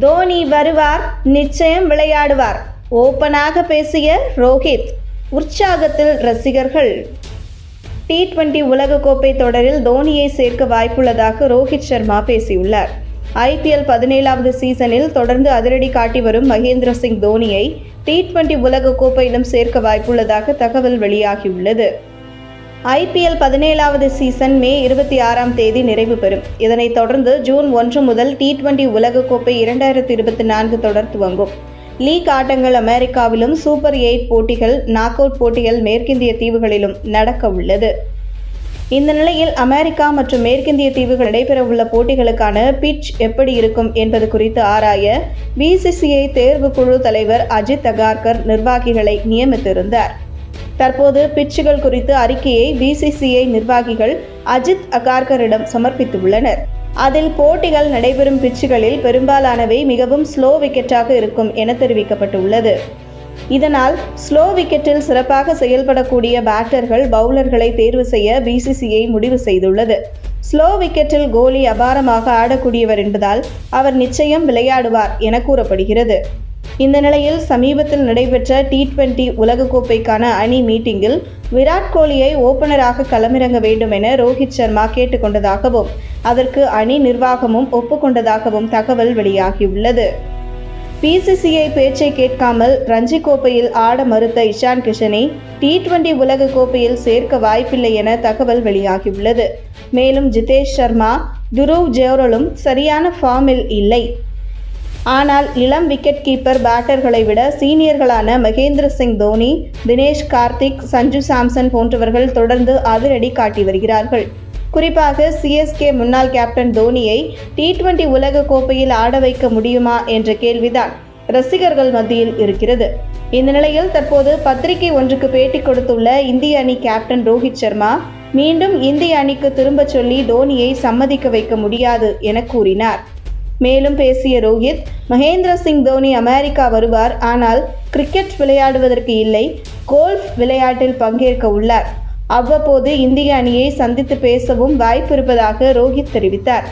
தோனி வருவார் நிச்சயம் விளையாடுவார். ஓப்பனாக பேசிய ரோஹித் உற்சாகத்தில் ரசிகர்கள். டி டுவெண்டி உலகக்கோப்பை தொடரில் தோனியை சேர்க்க வாய்ப்புள்ளதாக ரோஹித் சர்மா பேசியுள்ளார். ஐபிஎல் பதினேழாவது சீசனில் தொடர்ந்து அதிரடி காட்டி வரும் மகேந்திர சிங் தோனியை டி டுவெண்டி உலகக்கோப்பையிலும் சேர்க்க வாய்ப்புள்ளதாக தகவல் வெளியாகியுள்ளது. ஐபிஎல் பதினேழாவது சீசன் மே இருபத்தி ஆறாம் தேதி நிறைவு பெறும். இதனைத் தொடர்ந்து ஜூன் ஒன்று முதல் டி டுவெண்டி உலகக்கோப்பை இரண்டாயிரத்தி இருபத்தி நான்கு தொடர் துவங்கும். லீக் ஆட்டங்கள் அமெரிக்காவிலும் சூப்பர் எயிட் போட்டிகள் நாக் அவுட் போட்டிகள் மேற்கிந்திய தீவுகளிலும் நடக்க உள்ளது. இந்த நிலையில் அமெரிக்கா மற்றும் மேற்கிந்திய தீவுகள் நடைபெறவுள்ள போட்டிகளுக்கான பிட்ச் எப்படி இருக்கும் என்பது குறித்து ஆராய பிசிசிஐ தேர்வு குழு தலைவர் அஜித் அகார்கர் நிர்வாகிகளை நியமித்திருந்தார். தற்போது பிட்சுகள் குறித்து அறிக்கையை பிசிசிஐ நிர்வாகிகள் அஜித் அகார்கரிடம் சமர்ப்பித்துள்ளனர். அதில் போட்டிகள் நடைபெறும் பிட்சுகளில் பெரும்பாலானவை மிகவும் ஸ்லோ விக்கெட்டாக இருக்கும் என தெரிவிக்கப்பட்டுள்ளது. இதனால் ஸ்லோ விக்கெட்டில் சிறப்பாக செயல்படக்கூடிய பேட்டர்கள் பவுலர்களை தேர்வு செய்ய பிசிசிஐ முடிவு செய்துள்ளது. ஸ்லோ விக்கெட்டில் கோலி அபாரமாக ஆடக்கூடியவர் என்பதால் அவர் நிச்சயம் விளையாடுவார் என கூறப்படுகிறது. இந்த நிலையில் சமீபத்தில் நடைபெற்ற டி டுவெண்டி உலகக்கோப்பைக்கான அணி மீட்டிங்கில் விராட் கோலியை ஓபனராக களமிறங்க வேண்டும் என ரோஹித் சர்மா கேட்டுக்கொண்டதாகவும் அதற்கு அணி நிர்வாகமும் ஒப்புக்கொண்டதாகவும் தகவல் வெளியாகியுள்ளது. பிசிசிஐ பேச்சை கேட்காமல் ரஞ்சி கோப்பையில் ஆட மறுத்த இஷான் கிஷனை டி டுவெண்டி உலக கோப்பையில் சேர்க்க வாய்ப்பில்லை என தகவல் வெளியாகியுள்ளது. மேலும் ஜிதேஷ் சர்மா துருவ் ஜோரலும் சரியான ஃபார்மில் இல்லை. ஆனால் இளம் விக்கெட் கீப்பர் பேட்டர்களை விட சீனியர்களான மகேந்திர சிங் தோனி தினேஷ் கார்த்திக் சஞ்சு சாம்சன் போன்றவர்கள் தொடர்ந்து அதிரடி காட்டி வருகிறார்கள். குறிப்பாக சிஎஸ்கே முன்னாள் கேப்டன் தோனியை டி டுவெண்டி உலக கோப்பையில் ஆட வைக்க முடியுமா என்ற கேள்விதான் ரசிகர்கள் மத்தியில் இருக்கிறது. இந்த நிலையில் தற்போது பத்திரிகை ஒன்றுக்கு பேட்டி கொடுத்துள்ள இந்திய அணி கேப்டன் ரோஹித் சர்மா மீண்டும் இந்திய அணிக்கு திரும்பச் சொல்லி தோனியை சம்மதிக்க வைக்க முடியாது என கூறினார். மேலும் பேசிய ரோஹித் மகேந்திர சிங் தோனி அமெரிக்கா வருவார் ஆனால் கிரிக்கெட் விளையாடுவதற்கு இல்லை கோல்ஃப் விளையாட்டில் பங்கேற்க உள்ளார். அவ்வப்போது இந்திய அணியை சந்தித்து பேசவும் வாய்ப்பு இருப்பதாக ரோஹித் தெரிவித்தார்.